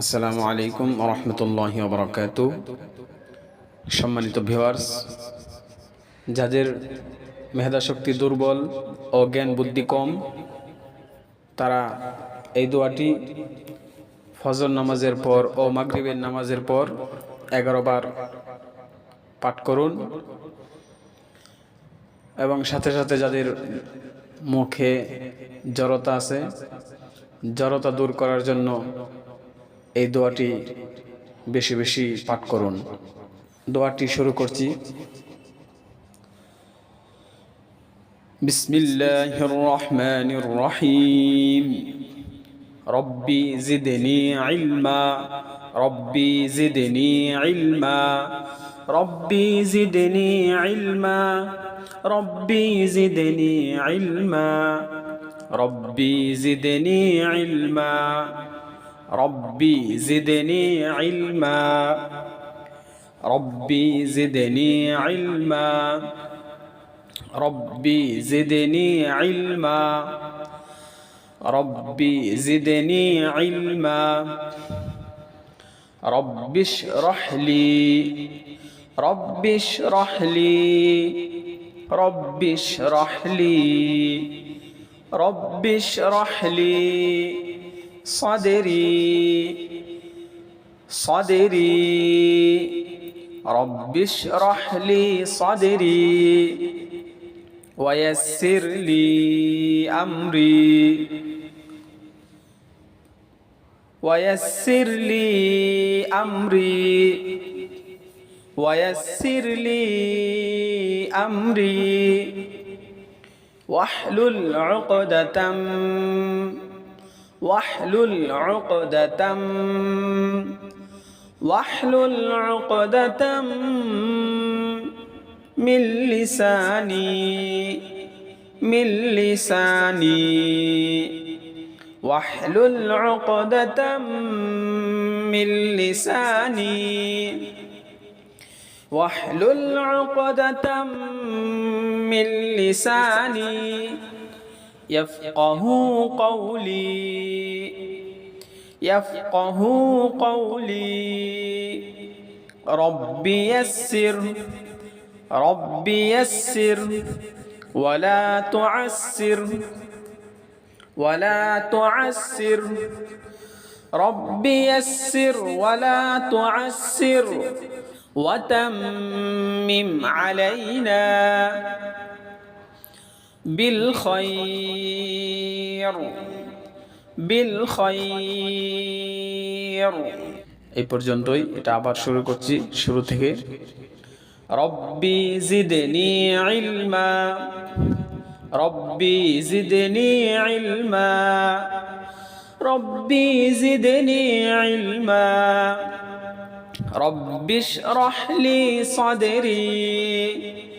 আসসালামু আলাইকুম রহমতুল্লাহ বরকাত সম্মানিত ভিওয়ার্স যাদের মেধা শক্তি দুর্বল ও জ্ঞান বুদ্ধি কম, তারা এই দোয়াটি ফজর নামাজের পর ও মাগরিবের নামাজের পর এগারো বার পাঠ করুন এবং সাথে সাথে যাদের মুখে জড়তা আছে, জড়তা দূর করার জন্য এই দোয়াটি বেশি বেশি পাঠ করুন দোয়াটি শুরু করছি বিসমিল্লাহির রহমানির রহিম রব্বি জিদনি ইলমা রব্বি জিদনি ইলমা রব্বি জিদনি ইলমা রব্বি জিদনি ইলমা রব্বি জিদনি ইলমা ربي زدني علما ربي زدني علما ربي زدني علما ربي زدني علما رب اشرح لي رب اشرح لي رب اشرح لي رب اشرح لي صدري صدري. رب اشرح لي صدري ويسر لي أمري. ويسر لي أمري. ويسر لي أمري. واحلل عقدة واحلل عقدة واحلل عقدة من لساني من لساني. واحلل عقدة من لساني. واحلل عقدة من لساني. يفقه قولي. يفقه قولي. ربي يسر. ربي يسر. ولا تعسر. ولا تعسر. ربي يسر. ولا تعسر. وتمم علينا. بالخير بالخير এই পর্যন্তই এটা আবার শুরু করছি শুরু থেকে রব্বি জিদনি ইলমা রব্বি জিদনি ইলমা রব্বি জিদনি ইলমা রব্বি اشرح لي صدري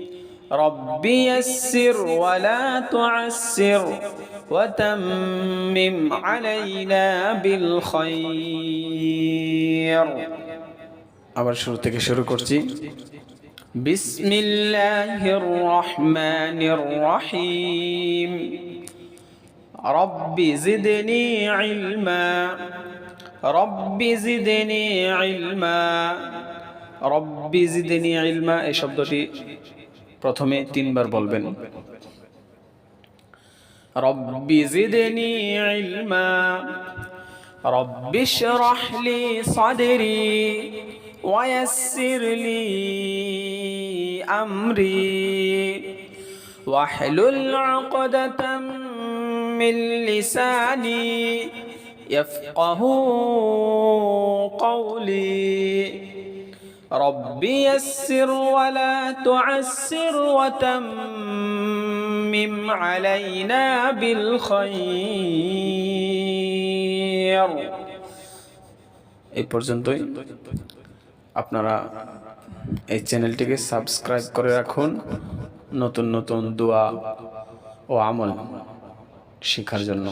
رب يسر ولا تعسر وتمم علينا بالخير আবার শুরু থেকে শুরু করছি বিসমিল্লাহির রহমানির রহিম রব্বি জিদনি ইলমা রব্বি জিদনি ইলমা রব্বি জিদনি ইলমা এই শব্দটি প্রথমে তিনবার বলবেন রব্বি জিদনি ইলমা رب اشرح لي صدري ويسر لي أمري واحلل عقدة من لساني يفقه قولي رب يسر ولا تعسر وتمم علينا بالخير এই পর্যন্তই আপনারা এই চ্যানেলটিকে সাবস্ক্রাইব করে রাখুন নতুন নতুন দোয়া ও আমল শেখার জন্য